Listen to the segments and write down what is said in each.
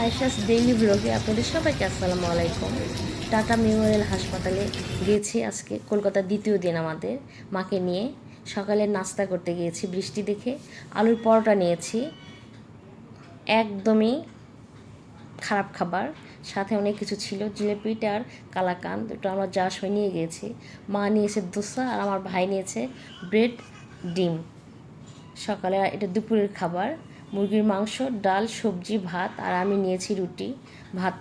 Ayesha's daily ব্লগে আপনাদের সবাইকে আসসালামু আলাইকুম। টাটা মেমোরিয়াল হাসপাতালে গিয়েছি আজকে, কলকাতার দ্বিতীয় দিন আমাদের মাকে নিয়ে। সকালে নাস্তা করতে গিয়েছি, বৃষ্টি দেখে আলুর পরোটা নিয়েছি। একদমই খারাপ খাবার, সাথে অনেক কিছু ছিল জিলেপিটা আর কালাকান দুটো আমরা যাওয়ার সময় নিয়ে গিয়েছি। মা নিয়েছে দোসা আর আমার ভাই নিয়েছে ব্রেড, ডিম। সকালে এটা দুপুরের খাবার। মুরগির মাংস, ডাল, সবজি, ভাত, আর আমি নিয়েছি রুটি। ভাত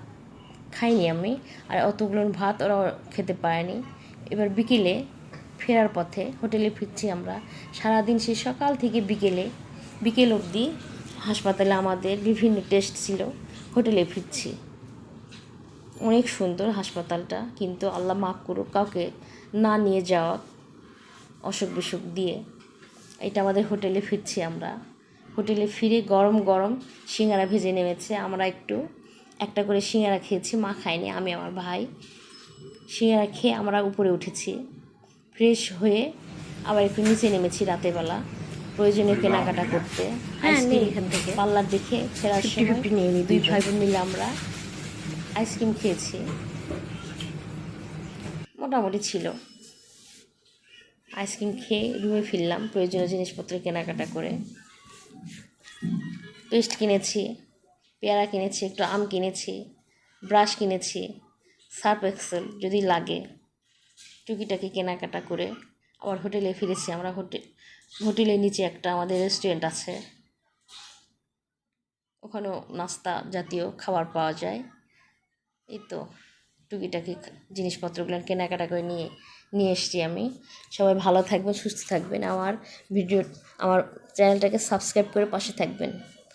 খাইনি আমি, আর অতগুলো ভাত ওরা খেতে পারেনি। এবার বিকেলে ফেরার পথে হোটেলে ফিরছি আমরা। সারাদিন সেই সকাল থেকে বিকেলে, বিকেল অবধি হাসপাতালে আমাদের বিভিন্ন টেস্ট ছিল, হোটেলে ফিরছি। অনেক সুন্দর হাসপাতালটা, কিন্তু আল্লাহ মাফ করুক, কাউকে না নিয়ে যাওয়া অসুখ বিসুখ দিয়ে। এটা আমাদের হোটেলে ফিরছি আমরা। হোটেলে ফিরে গরম গরম সিঙ্গারা ভেজে নেমেছে। আমরা একটু একটা করে সিঙ্গারা খেয়েছি মা খায়নি আমি আমার ভাই। সিঙ্গারা খেয়ে আমরা উপরে উঠেছি। ফ্রেশ হয়ে আবার একটু নিচে নেমেছি রাতের বেলা প্রয়োজনীয় কেনাকাটা করতে। হ্যাঁ, এখান থেকে। পার্লার দেখে ফেরার 50 সময় নিয়ে নিই দুই ভাই বোন মিলে আমরা আইসক্রিম খেয়েছি। মোটামুটি ছিল। আইসক্রিম খেয়ে রুমে ফিরলাম প্রয়োজনীয় জিনিসপত্র কেনাকাটা করে। পেস্ট কিনেছি, পেয়ারা কিনেছি, একটু আম কিনেছি, ব্রাশ কিনেছি, সার্ফ এক্সেল যদি লাগে, টুকিটাকি কেনাকাটা করে আবার হোটেলে ফিরেছি। আমরা হোটেল হোটেলের নিচে একটা আমাদের রেস্টুরেন্ট আছে। ওখানেও নাস্তা জাতীয় খাবার পাওয়া যায়। এই তো টুকিটাকি জিনিসপত্রগুলো কেনাকাটা করে নিয়ে নিয়ে এসছি আমি। সবাই ভালো থাকবেন, সুস্থ থাকবেন। আমার ভিডিও, আমার চ্যানেলটাকে সাবস্ক্রাইব করে পাশে থাকবেন।